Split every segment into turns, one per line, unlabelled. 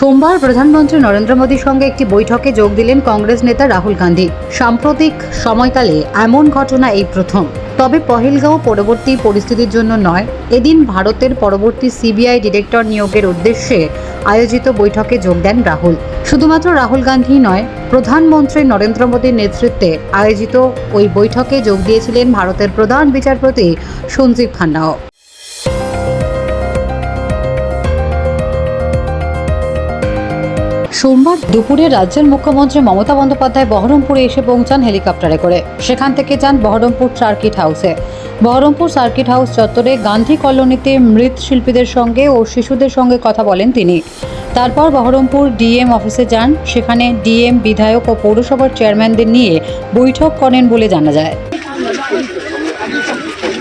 সোমবার প্রধানমন্ত্রী নরেন্দ্র মোদীর সঙ্গে একটি বৈঠকে যোগ দিলেন কংগ্রেস নেতা রাহুল গান্ধী। সাম্প্রতিক সময়কালে এমন ঘটনা এই প্রথম। তবে পহেলগাঁও পরবর্তী পরিস্থিতির জন্য নয়। এদিন ভারতের পরবর্তী সিবিআই ডিরেক্টর নিয়োগের উদ্দেশ্যে আয়োজিত বৈঠকে যোগ দেন রাহুল। শুধুমাত্র রাহুল গান্ধী নয়, প্রধানমন্ত্রী নরেন্দ্র মোদীর নেতৃত্বে আয়োজিত ওই বৈঠকে যোগ দিয়েছিলেন ভারতের প্রধান বিচারপতি সঞ্জীব খান্নাও। সোমবার দুপুরে রাজ্যের মুখ্যমন্ত্রী মমতা বন্দ্যোপাধ্যায় বহরমপুরে এসে পৌঁছান হেলিকপ্টারে করে। সেখান থেকে যান বহরমপুর সার্কিট হাউসে। বহরমপুর সার্কিট হাউস চত্বরে গান্ধী কলোনিতে মৃৎ শিল্পীদের সঙ্গে ও শিশুদের সঙ্গে কথা বলেন তিনি। তারপর বহরমপুর ডিএম অফিসে যান। সেখানে ডিএম, বিধায়ক ও পৌরসভার চেয়ারম্যানদের নিয়ে বৈঠক করেন বলে জানা যায়।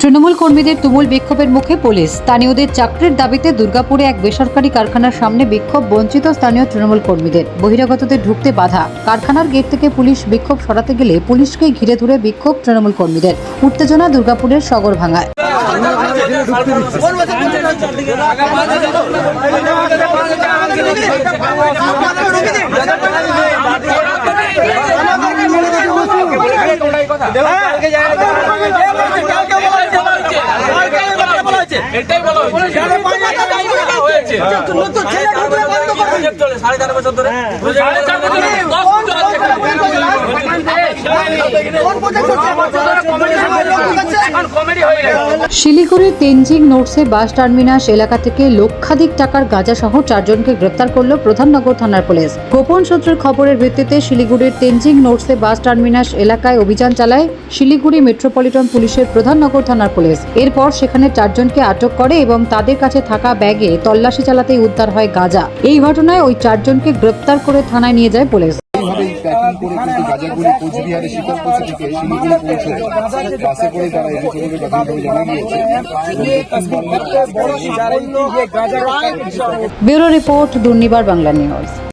তৃণমূল কর্মীদের তুমুল বিক্ষোভের মুখে পুলিশ স্থানীয়দের চাকরির দাবিতে দুর্গাপুরে এক বেসরকারি কারখানার সামনে বিক্ষোভ বঞ্চিত স্থানীয় তৃণমূল কর্মীদের বহিরাগতদের ঢুকতে বাধা কারখানার গেট থেকে পুলিশ বিক্ষোভ সরাতে গেলে পুলিশকে ঘিরে ধরে বিক্ষোভ তৃণমূল কর্মীদের উত্তেজনা দুর্গাপুরের সগর ভাঙায়
এটাই বলা হয়েছে সাড়ে চার বছর ধরে। সাড়ে চার বছর
শিলিগুড়ির তেনজিং নোটসে বাস টার্মিনাস এলাকা থেকে লক্ষাধিক টাকার গাঁজা সহ চারজনকে গ্রেপ্তার করল প্রধাননগর থানার পুলিশ। গোপন সূত্রের খবরের ভিত্তিতে শিলিগুড়ির তেনজিং নোটসে বাস টার্মিনাস এলাকায় অভিযান চালায় শিলিগুড়ি মেট্রোপলিটন পুলিশের প্রধাননগর থানার পুলিশ। এরপর সেখানে চারজনকে আটক করে এবং তাদের কাছে থাকা ব্যাগে তল্লাশি চালাতেই উদ্ধার হয় গাঁজা। এই ঘটনায় ওই চারজনকে গ্রেপ্তার করে থানায় নিয়ে যায় পুলিশ।
করে কিন্তু গাঁজাগুলি কোচবিহারে শীতলকুচি থেকে শিলিগুড়ি পৌঁছে বাসে করে তারা এসেছে বলে প্রাথমিকভাবে জানা গিয়েছে
bureau report Durnibar Bangla news.